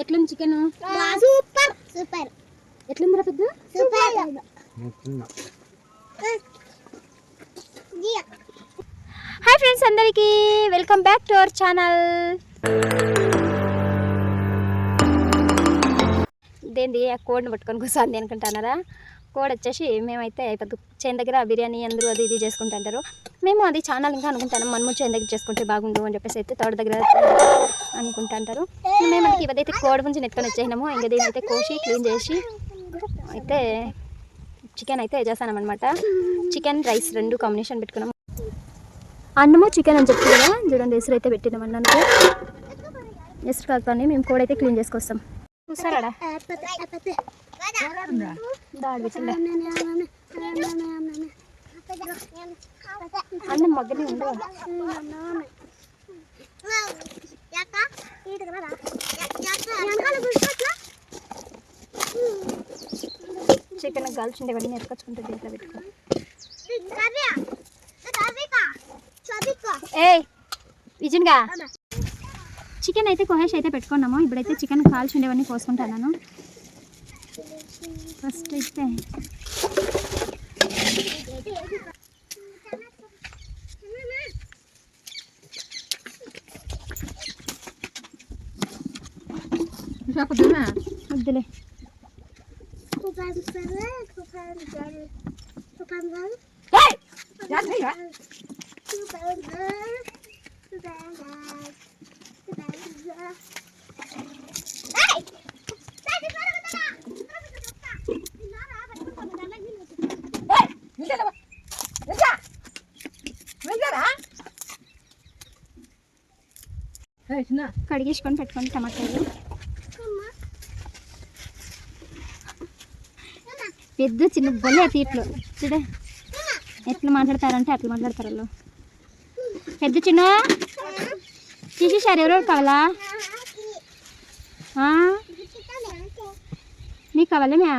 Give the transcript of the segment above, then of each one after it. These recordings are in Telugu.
ఎట్లుంది చికెన్? సూపర్. సూపర్. ఎట్లుందిరా పెద్ద సూపర్. హాయ్ ఫ్రెండ్స్ అందరికీ welcome back to our channel. ఇదేంది ఆ కోడిని పట్టుకొని కూర్చోంది అనుకుంటున్నారా కోడ్ వచ్చేసి మేమైతే పెద్ద చేను దగ్గర బిర్యానీ అందరూ అది ఇది చేసుకుంటుంటారు మేము అది చాలా ఇంకా అనుకుంటాను. మనము చేను దగ్గర చేసుకుంటే బాగుండు అని చెప్పేసి అయితే తోట దగ్గర అనుకుంటుంటారు మేము మనకి ఇవదైతే కోడి గురించి నెత్తుకొని వచ్చేసినాము. ఇంకా దీని అయితే కోసి క్లీన్ చేసి అయితే చికెన్ అయితే చేస్తాను అనమాట చికెన్ రైస్ రెండు కాంబినేషన్ పెట్టుకున్నాము అన్నము చికెన్ అని చెప్పి కదా చూడండి ఎసురు అయితే పెట్టినాం అన్నానికి ఎసురు కాకపోతే మేము కోడైతే అయితే క్లీన్ చేసుకొస్తాం. చూసారా? అన్నం మగ్గనే చికెన్ కాల్చుండే ఇవన్నీ ఎత్తుకొచ్చుకుంటే దీంట్లో పెట్టుకో. ఏయ్ విజన్గా. చికెన్ అయితే కొహేష్ అయితే పెట్టుకున్నాము ఇప్పుడైతే చికెన్ కాల్చుండేవన్నీ కోసుకుంటాను बस देखते हैं Jaco değil mi? Hadi dile. Topanları, topanları, topanları. Hey! Gel ne ya? Topanları, topanları, topanları. కడిగేసుకొని పెట్టుకోండి టమాటాలు. పెద్ద చిన్న బొల్లే తీట్లు చూడే. ఎట్లా మాట్లాడతారంటే అట్లా మాట్లాడతారు వాళ్ళు. పెద్ద చిన్న. తీసేసారు ఎవరెవరు కావాలా? నీకు కావాలా మ్యా?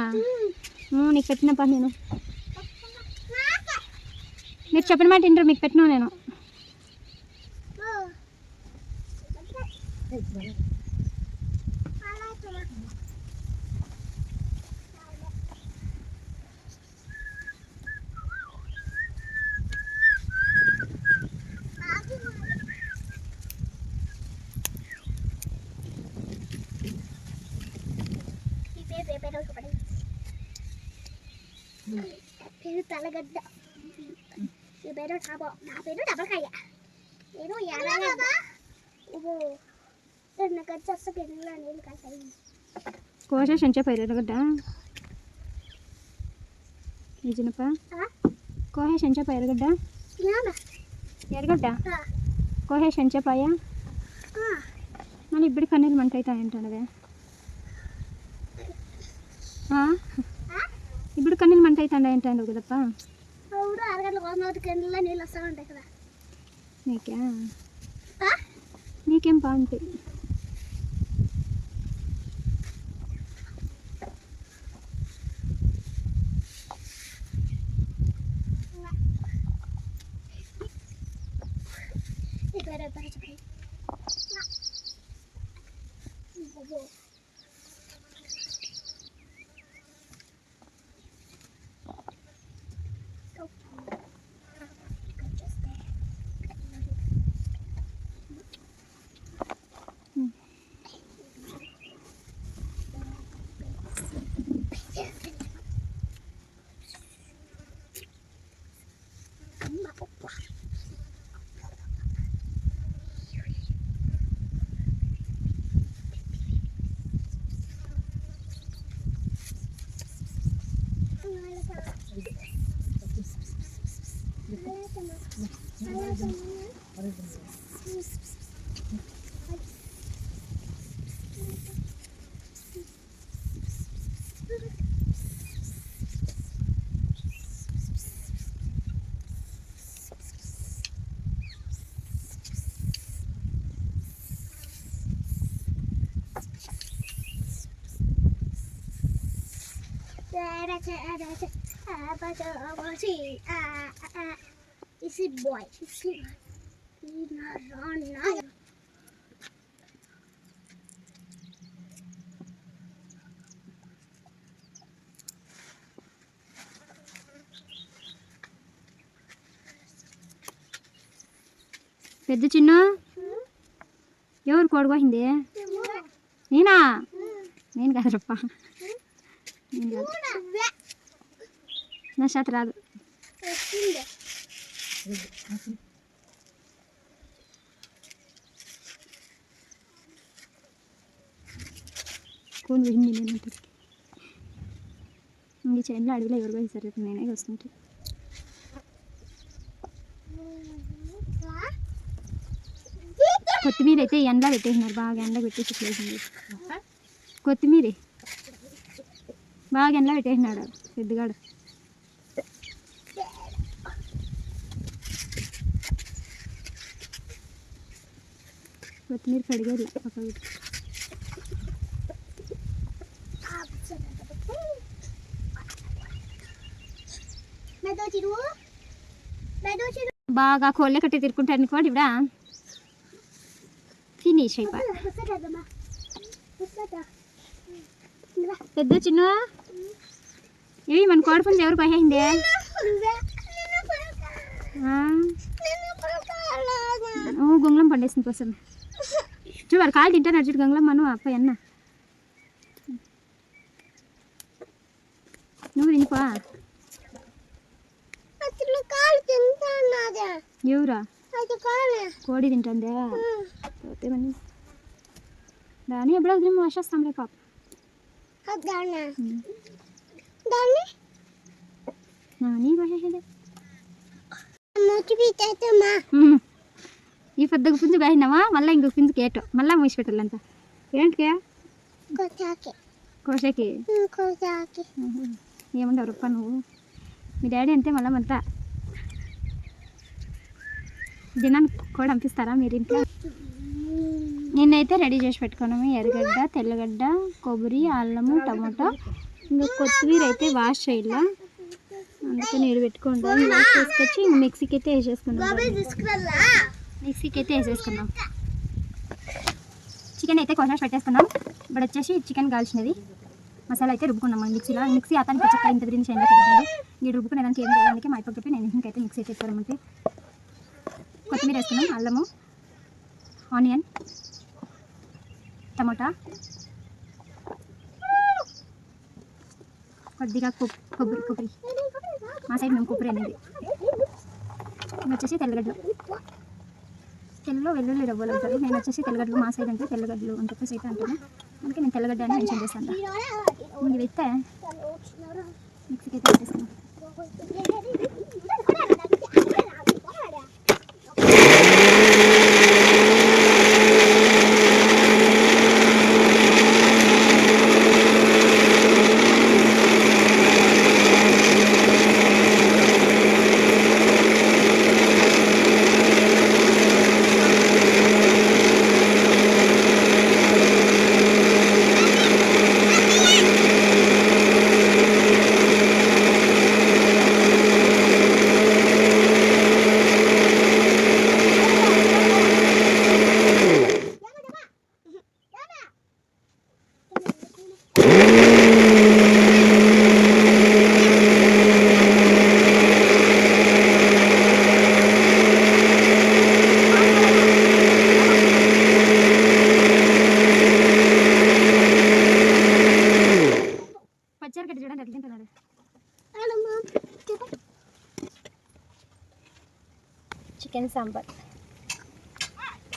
నీకు పెట్టిన పని నేను. మీరు చెప్పిన మాట వింటారు మీకు పెట్టినావు నేను? తలగడ్డ ఈ పేరు టాబో నా పేరు డబల్కాయ నేను ఎలాగ ఓ నాకు వచ్చేస్తా గిన్నెలో నీళ్ళు కట్టాయి కోస సంచ పైరగడ్డ నిజనప్ప కోహే సంచ పైరగడ్డ ఎరగడ్డ కోహే సంచ పాయ మళ్ళీ ఇప్పుడు కన్నీళ్ళు మంట అవుతాయంటానవే ఇప్పుడు కన్నీళ్ళు మంట అవుతాండ ఏంటాడు కదప్ప? నీకే? నీకేం బాగుంటాయి Bye. ఈ పేరు పేరు చెప్పండి It's boy. పెద్ద చిన్న? ఎవరు కోడుకోసింది నేనా? నేను కాదు రప్ప. నా చేత రాదు. కూని వెళ్ళింది నేను ఇంక చేనులో అడవిలో ఎవరు పోయి రేపు నేనే వస్తుంటే కొత్తిమీర అయితే ఎండలో పెట్టేసినారు బాగా ఎండ పెట్టేసి చేసింది కొత్తిమీర? బాగా ఎండలో పెట్టేసినాడు పెద్దగాడు. కొత్తిమీర కడిగేది పక్క పెట్టి. మెదో చిరు. మెదో చిరు. బాగా కోళ్ళ కట్టి తిరుక్కుంటాను అనుకోండి ఇవిడ ఫినిష్ అయిపోయి పెద్ద చిన్న. ఏవి మన కోడిపుంజ ఎవరు పోయింది గొంగళం పండేసింది కోసం చూడు కాయలు తింటాను చూడు గంగళం మను అప్ప అన్న నువ్వు తినిపా అసలు కాలు తింటాన్నదా ఎవరా అది కాలే కోడి తింటుందే పోతే మని దాని ఎప్పుడో వదిలి మోసేస్తాంలే పాప దాన్ని దాన్ని నాని పోసేసేదే మూతి పీతేమ్మా ఉమ్. ఈ పెద్దగా పుంజు కాయినావా మళ్ళీ ఇంకొక పుంజుకి ఏటో మళ్ళీ మూసి పెట్టాలంట కొట్టాకి కోసేకి. ఏముండవు రొప్ప నువ్వు? మీ డాడీ అంతే మళ్ళీ అంతా దినానికి కూడా పంపిస్తారా మీరు ఇంట్లో? నిన్నైతే రెడీ చేసి పెట్టుకున్నాము ఎర్రగడ్డ తెల్లగడ్డ కొబ్బరి అల్లము టమాటా. ఇంకా కొత్తిమీర అయితే వాష్ చేయాల? అందుకే నీరు పెట్టుకుంటాం వాష్ చేసుకొచ్చి ఇంక మిక్సీకి అయితే వేసేసుకుంటాం మిక్సీకి అయితే వేసేసుకుందాం. చికెన్ అయితే కొంచెం పెట్టేసుకున్నాం ఇప్పుడు వచ్చేసి చికెన్ కాల్చినది మసాలా అయితే రుబ్బుకున్నాం మనం మిక్సీలో. మిక్సీ అతనికి చక్క ఇంత గురించి ఏం చేయలేదు మీరు రుబ్బుకునే దానికి ఏం చేయడానికి మా అయిపోయి నేను ఇంకైతే మిక్సీ చేసుకోవడమంటే కొత్తిమీర వేసుకున్నాం అల్లము ఆనియన్ టమోటా. కొద్దిగా కొబ్బరి కొబ్బరి. మా సైడ్ మేము కొబ్బరి అనేది. వచ్చేసి తెల్లగడ్డలు. తెల్లలో వెల్లుల్లి రవ్వలు అంటారు. నేను వచ్చేసి తెల్లగడ్డలు మా సైడ్ అంటే తెల్లగడ్డలు అని చెప్పేసి అయితే అంటాను. అందుకే నేను తెల్లగడ్డ అని మెన్షన్ చేస్తాను. ముందు అయితే మిక్సీకి అయితే పెట్టేస్తాను పచ్చరికట్ట చూడండి అట్లా తింటున్నాడు చికెన్ సాంబార్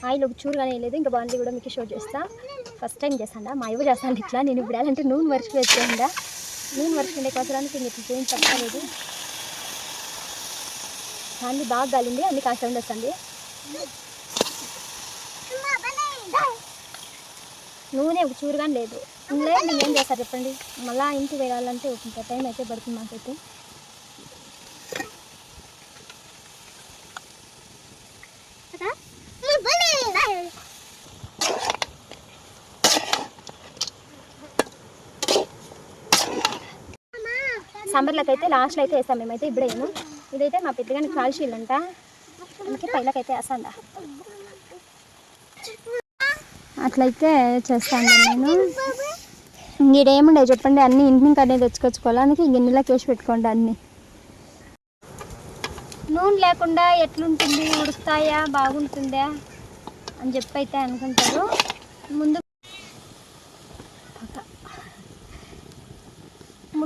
ఆయిల్ ఒక చూరు కానీ లేదు. ఇంకా బాగుంది కూడా మీకు షో చేస్తా. ఫస్ట్ టైం చేస్తాను మా ఇవ్వ చేస్తాను ఇట్లా. నేను ఇప్పుడు అంటే నూనె మర్చిపోయి వచ్చేయండా. నూనె మర్చిపోయిండే కోసరానికి ఇంక ఇట్లా ఏం చెప్పలేదు. దాన్ని బాగా గాలింది. అన్ని కాస్త సౌండ్ వస్తుంది. నూనె ఒక చూరు కానీ లేదు. లేదు నేను ఏం చేస్తారు చెప్పండి. మళ్ళీ ఇంటికి వెళ్ళాలంటే ఒక టైం అయితే పడుతుంది మాకైతే. నంబర్లకు అయితే లాస్ట్లో అయితే వేస్తాం మేమైతే ఇప్పుడే ఇదైతే మా పెద్దగాని అంట అందుకే పైలకైతే వేస్తాండా అట్లయితే చేస్తాను నేను. ఇంకేముండే చెప్పండి అన్ని ఇంటికి అనేది తెచ్చుకొచ్చుకోవాలి? అందుకే గిన్నెలోకి వేసి పెట్టుకోండి అన్ని. నూనె లేకుండా ఎట్లుంటుంది? ఉడుకుతాయా? బాగుంటుందా? అని చెప్పి అయితే అనుకుంటారు. ముందు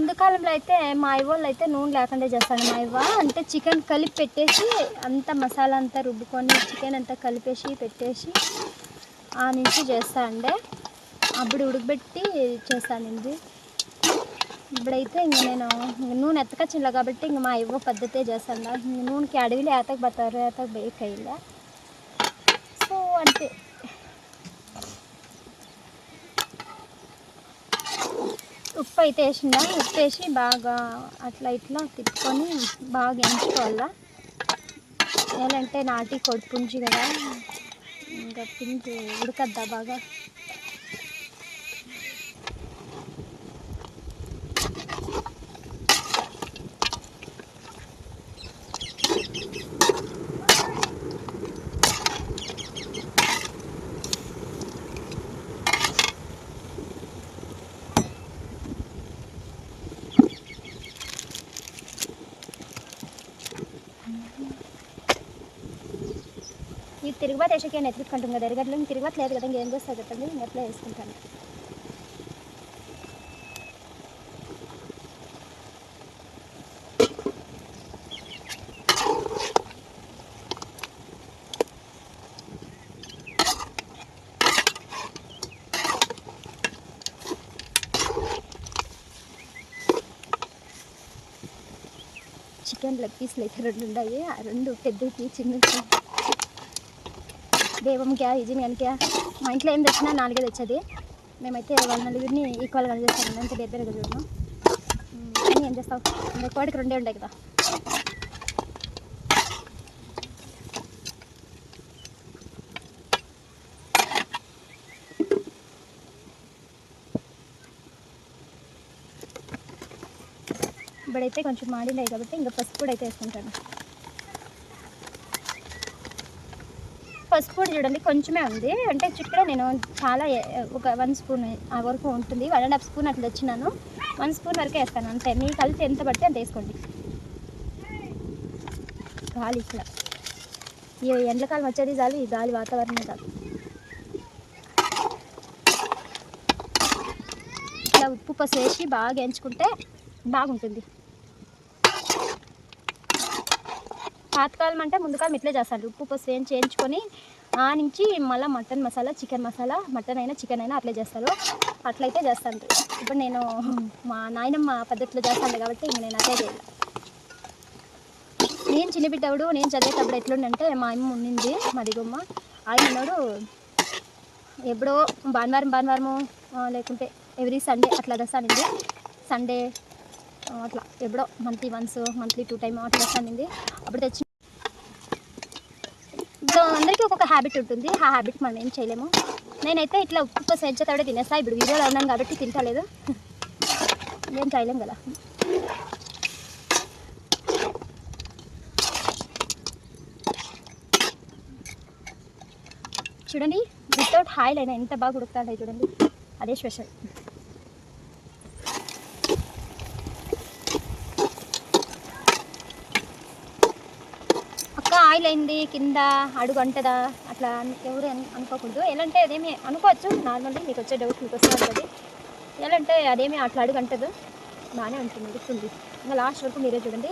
ముందు కాలంలో అయితే మా అయ్యోళ్ళు అయితే నూనె లేకుండా చేస్తాను మా అవ్వ అంటే చికెన్ కలిపి పెట్టేసి అంత మసాలా అంతా రుబ్బుకొని చికెన్ అంతా కలిపేసి పెట్టేసి ఆ నుంచి చేస్తాండే అప్పుడు ఉడకబెట్టి చేస్తానండి. ఇప్పుడైతే ఇంక నేను నూనె ఎత్తకచ్చిల్ల కాబట్టి ఇంక మా ఇవ్వ పద్ధతే చేస్తాను ఇంక నూనెకి అడవిలో ఏతకు బతారు ఏతకు బేక్ సో అంతే. ఉప్పు అయితే వేసిందా ఉప్పు వేసి బాగా అట్లా ఇట్లా తిప్పుకొని బాగా ఎంచుకోవాలా? ఏలంటే నాటి కొడి పుంజి కదా. ఇంకా పుంజి ఉడకద్దా బాగా? ఈ తిరుగుబాటు వేసకే ఎత్తుకుంటాం కదా. ఎరగట్లు తిరుగుబాటు లేదు కదా. ఇంకేం చేస్తా చెప్పండి. నేను ఎట్లా వేసుకుంటాను చికెన్ లెగ్ పీస్లు అయితే రెండు ఉన్నాయి. ఆ రెండు పెద్దకి చిన్న దేవంకి ఈజీని కనుక మా ఇంట్లో ఏం తెచ్చినా నాలుగే తెచ్చేది. మేమైతే వాళ్ళ నలుగురిని ఈక్వల్గా చేస్తాం. అంత బెబ్బేరుగా చూడము కానీ ఏం చేస్తావు? ఇంకా కోడికి రెండే ఉంటాయి కదా. ఇప్పుడైతే కొంచెం మాడినాయి కాబట్టి ఇంకా పసుపు కూడా అయితే వేసుకుంటాను. పసుపు పొడి చూడండి కొంచెమే ఉంది. అంటే చుట్టూ నేను చాలా ఒక వన్ స్పూన్ ఆ వరకు ఉంటుంది. వన్ అండ్ హాఫ్ స్పూన్ అట్లా తెచ్చినాను. వన్ స్పూన్ వరకే వేస్తాను అంతే. మీ కలిసి ఎంత పడితే అంత వేసుకోండి. గాలి ఇట్లా ఈ ఎండకాలం వచ్చేది చాలు ఈ గాలి వాతావరణం చాలు. ఇట్లా ఉప్పు పసుపు వేసి బాగా ఎంచుకుంటే బాగుంటుంది. పాతకాలం అంటే ముందుకాలం ఇట్లే చేస్తారు. ఉప్పు పసుపు ఏం చేయించుకొని ఆ నుంచి మళ్ళీ mutton masala chicken masala mutton అయినా చికెన్ అయినా అట్లే చేస్తారు. అట్లయితే చేస్తాను ఇప్పుడు నేను మా నాయనమ్మ పద్ధతిలో చేస్తాను కాబట్టి ఇంక నేను అదే చేయాలి నేను చిన్నబిడ్డవుడు నేను చదివేటప్పుడు ఎట్లుండంటే మా అమ్మ ఉండింది మా దిగమ్మ ఆయన ఉన్నాడు ఎప్పుడో భానువారం భానువారము లేకుంటే ఎవ్రీ సండే అట్లా తెస్తానండి సండే అట్లా ఎప్పుడో monthly once monthly two time అట్లా తెస్తానండి అప్పుడు తెచ్చి అందరికీ ఒక్కొక్క హ్యాబిట్ ఉంటుంది. ఆ హ్యాబిట్ మనం ఏం చేయలేము. నేనైతే ఇట్లా ఉప్పు సెంచతోడే తినేస్తా. ఇప్పుడు వీడియోలో ఉన్నాను కాబట్టి తింటలేదు. ఏం చేయలేం కదా. చూడండి వితౌట్ ఆయిల్ అయినా ఎంత బాగా ఉడుకుతాడో చూడండి. అదే స్పెషల్ ఫెయిల్ అయింది కింద అడుగు అంటదా అట్లా ఎవరు అనుకోకూడదు. ఎలా అంటే అదేమి అనుకోవచ్చు. నార్మల్లీ మీకు వచ్చే డౌట్ మీకు వస్తూ ఉంటుంది ఎలా అంటే అదేమి అట్లా అడుగు అంటదు బాగానే ఉంటుంది ఉడుకుతుంది ఇంకా లాస్ట్ వరకు మీరే చూడండి.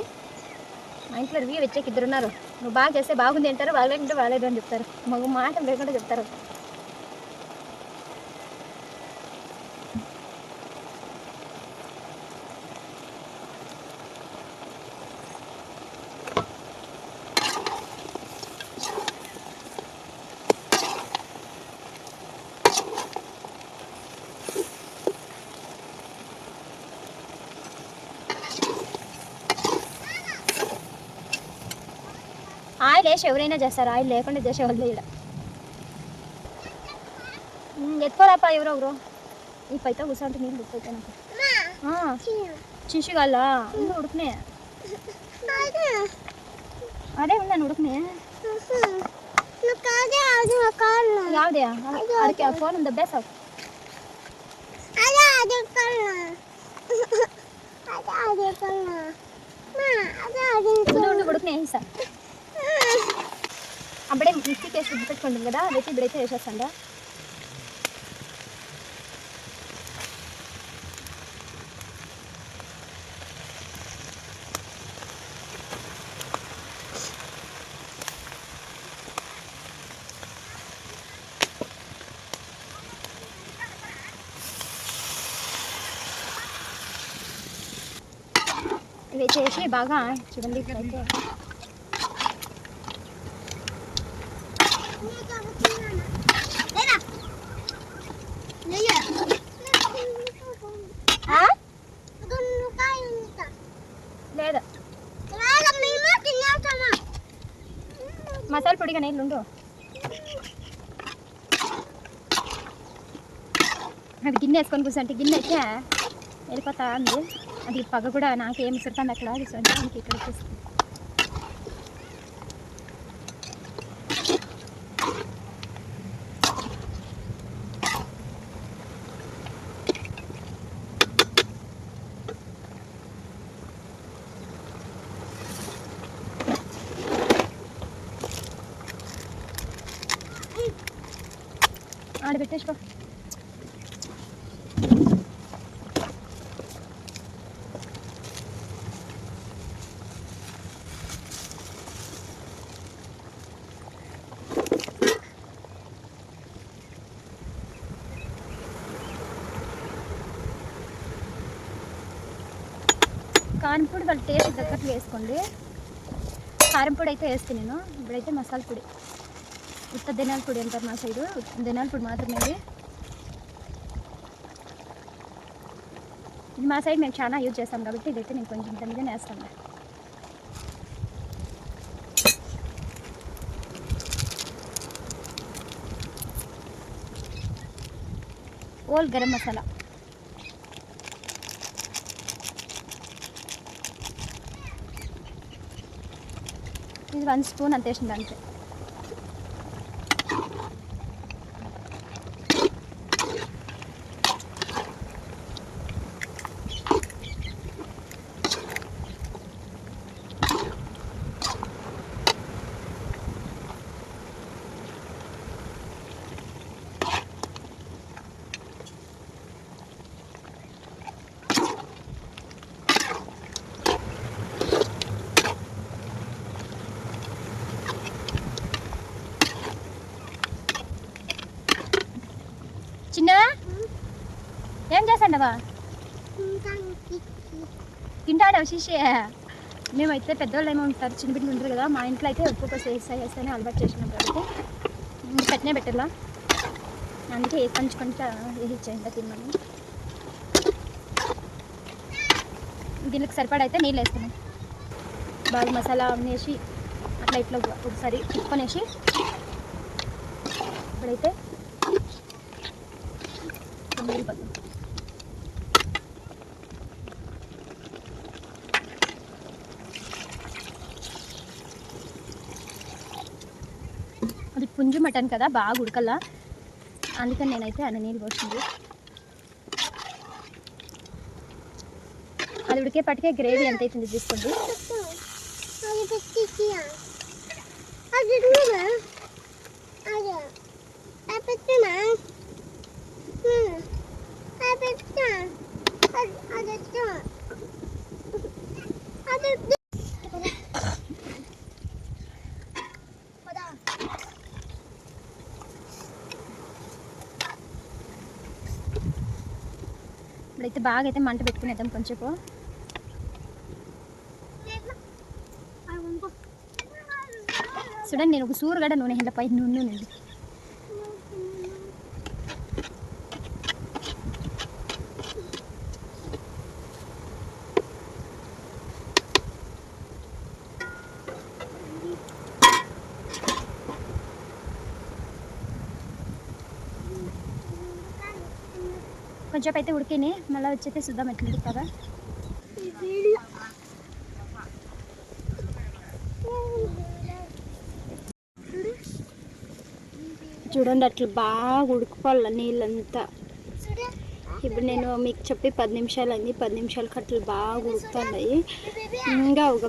మా ఇంట్లో రివ్యూ వచ్చేకి ఇద్దరు ఉన్నారు. నువ్వు బాగా చేస్తే బాగుంది అంటారు బాగలేకుంటే బాగాలేదు అని చెప్తారు. మాకు మాట లేకుండా చెప్తారు. ఆయిల్ వేసి ఎవరైనా చేస్తారు ఆయిల్ లేకుండా చేసేవాళ్ళు ఇక్కడ ఎత్తుకోరాప ఎవరో ఎవరో ఈ పైతే కూర్చోంటే నీళ్ళు ఉప్పైతే నాకు మా ఆ, చిన్న చిషిగాల ఇంకా ఉడుకునే కాదు అదే ఉన్నాను ఉడుకునే నువ్వు కాదే అది కాదు యావదే ಅದಕ್ಕೆ ಫೋನ್ ಒಂದು ಅಭ್ಯಾಸ అదే అదే అప్పుడే మిక్సీకి వేసి రుబ్బి పెట్టుకుంటాం కదా అదైతే ఇప్పుడైతే వేసేస్తాండా? ఇవి చేసి బాగా చూడండి ఇప్పుడైతే ఆ? లేదు మసాలా పొడిగా నీళ్ళు ఉండు అది గిన్నె వేసుకొని కూర్చుంటే గిన్నె అయితే వెళ్ళిపోతా ఉంది. అది పగ కూడా నాకేం విసురుతుంది అక్కడ కూర్చుంటే ఇక్కడ వచ్చేస్తుంది. ఆడ పెట్టేసుకో. కారం పొడి వాళ్ళ టేస్ట్ తగ్గట్లు వేసుకోండి. కారం పొడి అయితే వేస్తే నేను. ఇప్పుడైతే మసాలా పొడి. ఉత్త దినాల పొడి అంటారు మా సైడు. ధనియాల పొడి మాత్రమే ఇది ఇది మా సైడ్ మేము చాలా యూజ్ చేస్తాం కాబట్టి ఇదైతే నేను కొంచెం తమిగా వేస్తాను. ఓల్ గరం మసాలా. ఇది వన్ స్పూన్ అంత వేసింది అంతే చిన్న ఏం తింటాడవ శిష్య? మేమైతే పెద్దవాళ్ళు ఏమో ఉంటారు చిన్న బిడ్డలు ఉంటారు కదా మా ఇంట్లో అయితే ఒక్కొక్క వేస్తా వేస్తానే అలవాటు చేసినాం కాబట్టి. పెట్టనే పెట్టాలా. అందుకే ఏ పంచుకుంటా వేసి ఇచ్చేయండి తినమని దీనికి సరిపడా అయితే నీళ్ళు వేస్తాను బాగా మసాలా అమ్మేసి అట్లా ఇట్లా ఒకసారి తిప్పుకొనేసి ఇప్పుడైతే వెళ్ళిపోతాం పుంజు మటన్ కదా బాగా ఉడకల్లా అందుకని నేనైతే అన్న నీళ్ళు పోసింది అది ఉడికేపటికే గ్రేవీ ఎంత అవుతుంది తీసుకోండి అది పెట్టి అది నువ్వా అదే అది పెట్టినా అది పెట్టినా అది అది అది ఇప్పుడైతే బాగా అయితే మంట పెట్టుకునేద్దాం కొంచెంసేపు. చూడండి నేను ఒక సూరుగడ నూనె ఇలా పై నూనె కొంచెం అయితే ఉడికినాయి మళ్ళీ వచ్చైతే చూద్దాం ఎట్లా కదా చూడండి అట్లా బాగా ఉడుకుకోవాలి నీళ్ళంతా. ఇప్పుడు నేను మీకు చెప్పి పది నిమిషాలు అయింది. పది నిమిషాలకి అట్లా బాగా ఉడుకుతున్నాయి. ఇంకా ఒక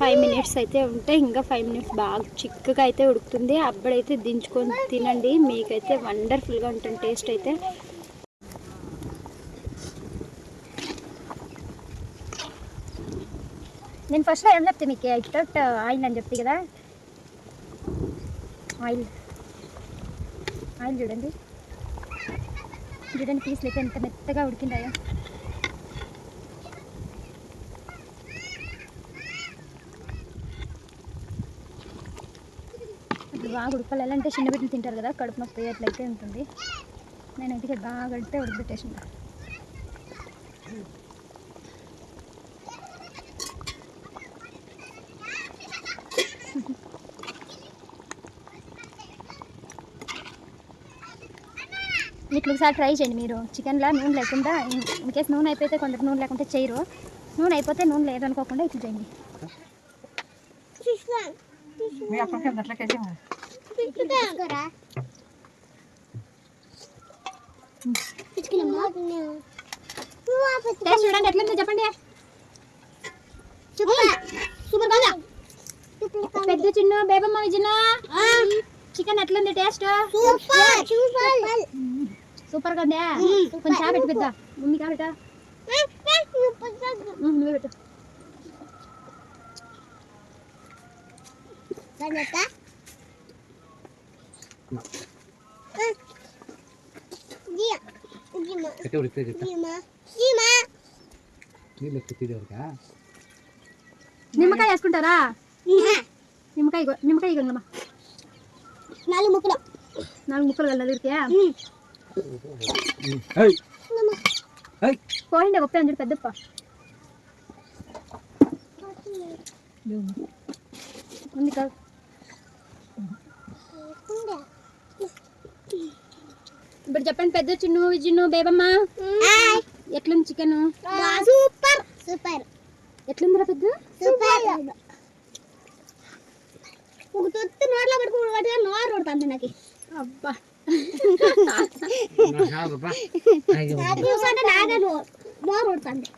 ఫైవ్ మినిట్స్ అయితే ఉంటే ఇంకా ఫైవ్ మినిట్స్ బాగా చిక్కగా అయితే ఉడుకుతుంది. అప్పుడైతే దించుకొని తినండి. మీకైతే వండర్ఫుల్గా ఉంటుంది. టేస్ట్ అయితే నేను ఫస్ట్ ఏం చెప్తే మీకు ఇట్ ఆయిల్ అని చెప్తే కదా? ఆయిల్. ఆయిల్ చూడండి. చూడండి పీసులు అయితే ఎంత మెత్తగా ఉడికిండాయో బాగా ఉడకాలి. ఎలా అంటే చిన్న బిడ్డలు తింటారు కదా కడుపు నొప్పి అట్లయితే ఉంటుంది. నేనైతే బాగా కడితే ఉడకబెట్టేసిన. ఇట్లా ఒకసారి ట్రై చేయండి మీరు. చికెన్లో నూనె లేకుండా ఇన్ కేసు నూనె అయిపోతే కొందరు నూనె లేకుండా చేయరు. నూనె అయిపోతే నూనె లేదనుకోకుండా ఇట్లా చేయండి. చూడండి ఎట్లుందో చెప్పండి. సూపర్ కదా పెద్ద చిన్న బేబమ్మ విజయన చికెన్ ఎట్లుంది టేస్ట్? సూపర్! సూపర్. సూపర్ గా ఉందా కొంచెం చా పెట్టి పెద్దా మమ్మీ కా పెట్టా నువ్వే పెట్టు கட்டி விடு பேர் నీళ్ళు ఎత్తి దొరకా నిమ్మకాయ వేసుకుంటారా నిమ్మకాయ నిమ్మకాయ నాలుగు ముక్కలు నాలుగు ముక్కలు కదా దొరికా పోయిండే గొప్ప అంజుడు పెద్దప్ప. ఉంది కాదు. ఇప్పుడు చెప్పండి పెద్ద చిన్ను విజును బేబమ్మ. ఎట్లుంది చికెన్? సూపర్. సూపర్. ఎట్లుందిరా పెద్ద? సూపర్. ఒక తొత్తు నోట్లో పట్టుగా నోరు కొడుతుంది నాకు. అబ్బా. నాకు కాదు బా నాగను నోరు. కొడుతుంది